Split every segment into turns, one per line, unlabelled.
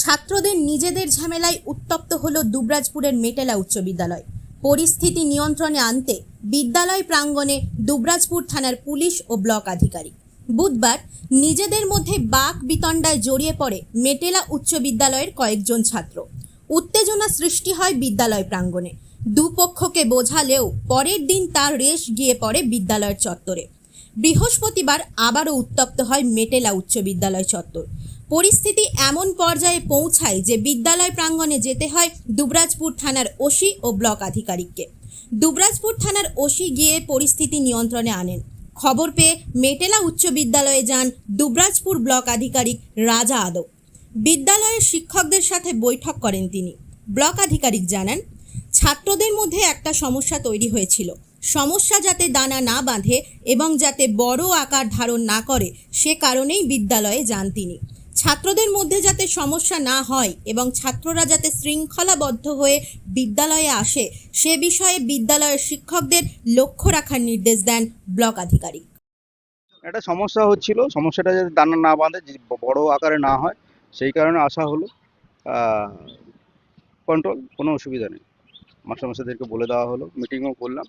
ছাত্রদের নিজেদের ঝামেলায় উত্তপ্ত হল দুবরাজপুরের মেটেলা উচ্চ বিদ্যালয়। পরিস্থিতি নিয়ন্ত্রণে আনতে বিদ্যালয় প্রাঙ্গণে দুবরাজপুর থানার পুলিশ ও ব্লক আধিকারিক। বুধবার নিজেদের মধ্যে বাক বিতণ্ডায় জড়িয়ে পড়ে মেটেলা উচ্চ বিদ্যালয়ের কয়েকজন ছাত্র। উত্তেজনা সৃষ্টি হয় বিদ্যালয় প্রাঙ্গণে। দুপক্ষকে বোঝালেও পরের দিন তার রেশ গিয়ে পড়ে বিদ্যালয়ের চত্বরে। বৃহস্পতিবার আবারও উত্তপ্ত হয় মেটেলা উচ্চ বিদ্যালয় চত্বর। পরিস্থিতি এমন পর্যায়ে পৌঁছায় যে বিদ্যালয় প্রাঙ্গণে যেতে হয় দুবরাজপুর থানার ওসি ও ব্লক আধিকারিককে। দুবরাজপুর থানার ওসি গিয়ে পরিস্থিতি নিয়ন্ত্রণে আনেন। খবর পেয়ে মেটেলা উচ্চ বিদ্যালয়ে যান দুবরাজপুর ব্লক আধিকারিক রাজা আদব বিদ্যালয়ের শিক্ষকদের সাথে বৈঠক করেন তিনি। ব্লক আধিকারিক জানান, ছাত্রদের মধ্যে একটা সমস্যা তৈরি হয়েছিল। সমস্যা যাতে দানা না বাঁধে এবং যাতে বড় আকার ধারণ না করে, সে কারণেই বিদ্যালয়ে যান তিনি। ছাত্রদের মধ্যে যাতে সমস্যা না হয় এবং ছাত্ররা যাতে শৃঙ্খলাবদ্ধ হয়ে বিদ্যালয়ে আসে, সে বিষয়ে বিদ্যালয়ের শিক্ষকদের লক্ষ্য রাখার নির্দেশ দেন ব্লক আধিকারিক।
একটা সমস্যা হচ্ছিল, সমস্যাটা যাতে দানা না বাঁধে বড় আকারে না হয়, সেই কারণে আসা হলো। কন্ট্রোল কোনো অসুবিধা নেই। মাস্টারমশাইদেরকে বলে দেওয়া হলো মিটিংও করলাম,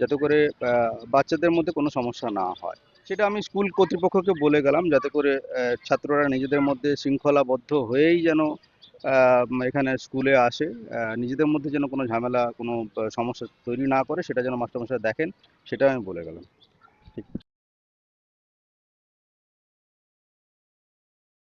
যাতে করে বাচ্চাদের মধ্যে কোনো সমস্যা না হয়। সেটা আমি স্কুল কর্তৃপক্ষকে বলে গেলাম, যাতে করে ছাত্ররা নিজেদের মধ্যে শৃঙ্খলাবদ্ধ হয়েই যেন এখানে স্কুলে আসে নিজেদের মধ্যে যেন কোনো ঝামেলা, কোনো সমস্যা তৈরি না করে, সেটা যেন মাস্টারমশাই দেখেন, সেটা আমি বলে গেলাম।